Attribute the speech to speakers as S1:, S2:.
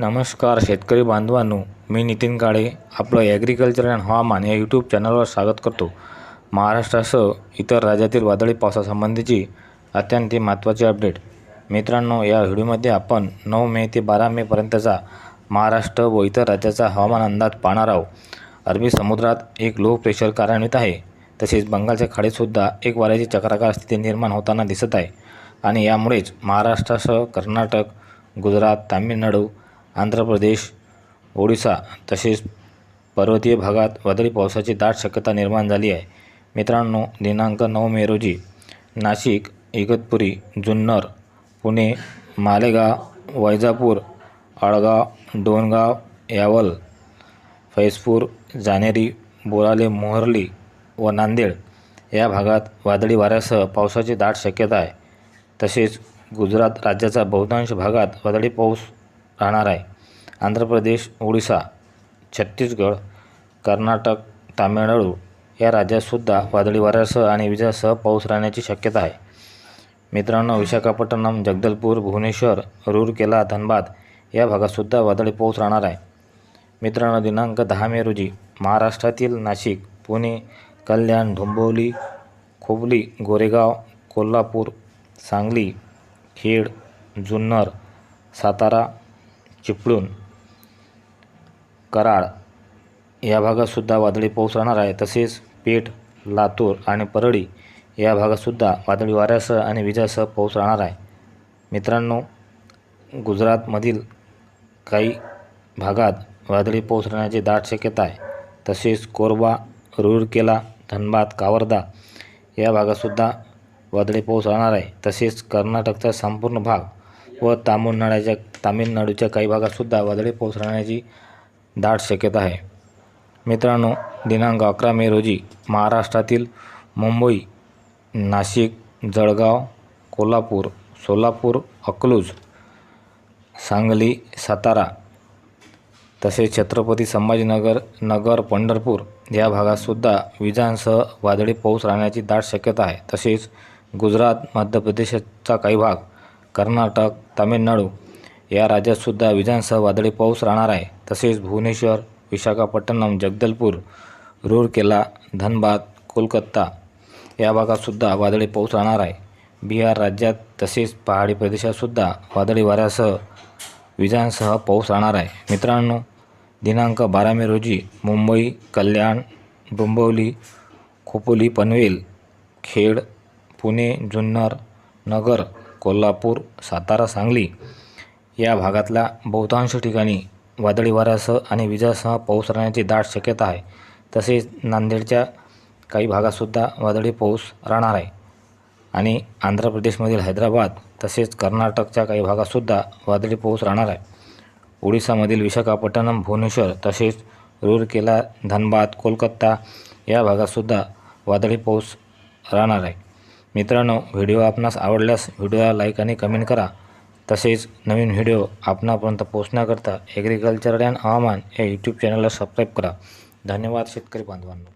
S1: नमस्कार शेतकरी बांधवांनो. मी नितीन काळे. आपलं ॲग्रिकल्चर अँड हवामान या यूट्यूब चॅनलवर स्वागत करतो. महाराष्ट्रासह इतर राज्यातील वादळी पावसासंबंधीची अत्यंत महत्त्वाची अपडेट मित्रांनो या व्हिडिओमध्ये आपण नऊ मे ते बारा मेपर्यंतचा महाराष्ट्र व इतर राज्याचा हवामान अंदाज पाहणार आहोत. अरबी समुद्रात एक लो प्रेशर कार्यान्वित आहे. तसेच बंगालच्या खाडीतसुद्धा एक वाऱ्याची चक्राकार स्थिती निर्माण होताना दिसत आहे. आणि यामुळेच महाराष्ट्रासह कर्नाटक गुजरात तामिळनाडू आंध्र प्रदेश ओडिसा तसेच पर्वतीय भागात वादळी पावसाची दाट शक्यता निर्माण झाली आहे. मित्रांनो दिनांक नऊ मे रोजी नाशिक इगतपुरी जुन्नर पुणे मालेगाव वैजापूर आळगाव डोणगाव यावल फैजपूर जानेरी बोराले मोहर्ली व नांदेड या भागात वादळी वाऱ्यासह पावसाची दाट शक्यता आहे. तसेच गुजरात राज्याचा बहुतांश भागात वादळी पाऊस राहणार आहे. आंध्र प्रदेश ओडिसा छत्तीसगड कर्नाटक तामिळनाडू या राज्यातसुद्धा वादळी वाऱ्यासह आणि विजासह पाऊस राहण्याची शक्यता आहे. मित्रांनो विशाखापट्टणम जगदलपूर भुवनेश्वर रूरकेला धनबाद या भागातसुद्धा वादळी पाऊस राहणार आहे. मित्रांनो दिनांक दहा मे रोजी महाराष्ट्रातील नाशिक पुणे कल्याण डोंबिवली खोबली गोरेगाव कोल्हापूर सांगली खेड जुन्नर सातारा चिपळूण कराड या भागातसुद्धा वादळी पाऊस राहणार आहे. तसेच पेठ लातूर आणि परळी या भागातसुद्धा वादळी वाऱ्यासह आणि विजासह पाऊस राहणार आहे. मित्रांनो गुजरातमधील काही भागात वादळी पाऊस राहण्याची दाट शक्यता आहे. तसेच कोरबा रूरकेला धनबाद कावर्धा या भागातसुद्धा वादळी पाऊस राहणार आहे. तसेच कर्नाटकचा संपूर्ण भाग व तामिळनाड्याच्या तामिळनाडूच्या काही भागातसुद्धा वादळी पाऊस राहण्याची दाट शक्यता आहे. मित्रांनो दिनांक अकरा मे रोजी महाराष्ट्रातील मुंबई नाशिक जळगाव कोल्हापूर सोलापूर अकलूज सांगली सातारा तसेच छत्रपती संभाजीनगर नगर पंढरपूर या भागातसुद्धा विजांसह वादळी पाऊस राहण्याची दाट शक्यता आहे. तसेच गुजरात मध्य प्रदेशचा काही भाग कर्नाटक तामिळनाडू या राज्यातसुद्धा विजांसह वादळी पाऊस राहणार आहे. तसेच भुवनेश्वर विशाखापट्टणम जगदलपूर रूरकेला धनबाद कोलकाता या भागातसुद्धा वादळी पाऊस राहणार आहे. बिहार राज्यात तसेच पहाडी प्रदेशातसुद्धा वादळी वाऱ्यासह विजांसह पाऊस राहणार आहे. मित्रांनो दिनांक बारा मे रोजी मुंबई कल्याण डोंबिवली खोपोली पनवेल खेड पुणे जुन्नर नगर कोल्हापूर सातारा सांगली या भागातल्या बहुतांश ठिकाणी वादळी वाऱ्यासह आणि विजासह पाऊस राहण्याची दाट शक्यता आहे. तसेच नांदेडच्या काही भागातसुद्धा वादळी पाऊस राहणार आहे. आणि आंध्र प्रदेशमधील हैदराबाद तसेच कर्नाटकच्या काही भागातसुद्धा वादळी पाऊस राहणार आहे. ओडिसामधील विशाखापट्टणम भुवनेश्वर तसेच रूरकेला धनबाद कोलकाता या भागातसुद्धा वादळी पाऊस राहणार आहे. मित्रांनो व्हिडिओ आपणास आवडल्यास व्हिडिओला लाईक आणि कमेंट करा. तसेच नवीन व्हिडिओ आपणापर्यंत पोहोचण्याकरता ॲग्रिकल्चर अँड हवामान या यूट्यूब चॅनलला सबस्क्राईब करा. धन्यवाद शेतकरी बांधवांनो.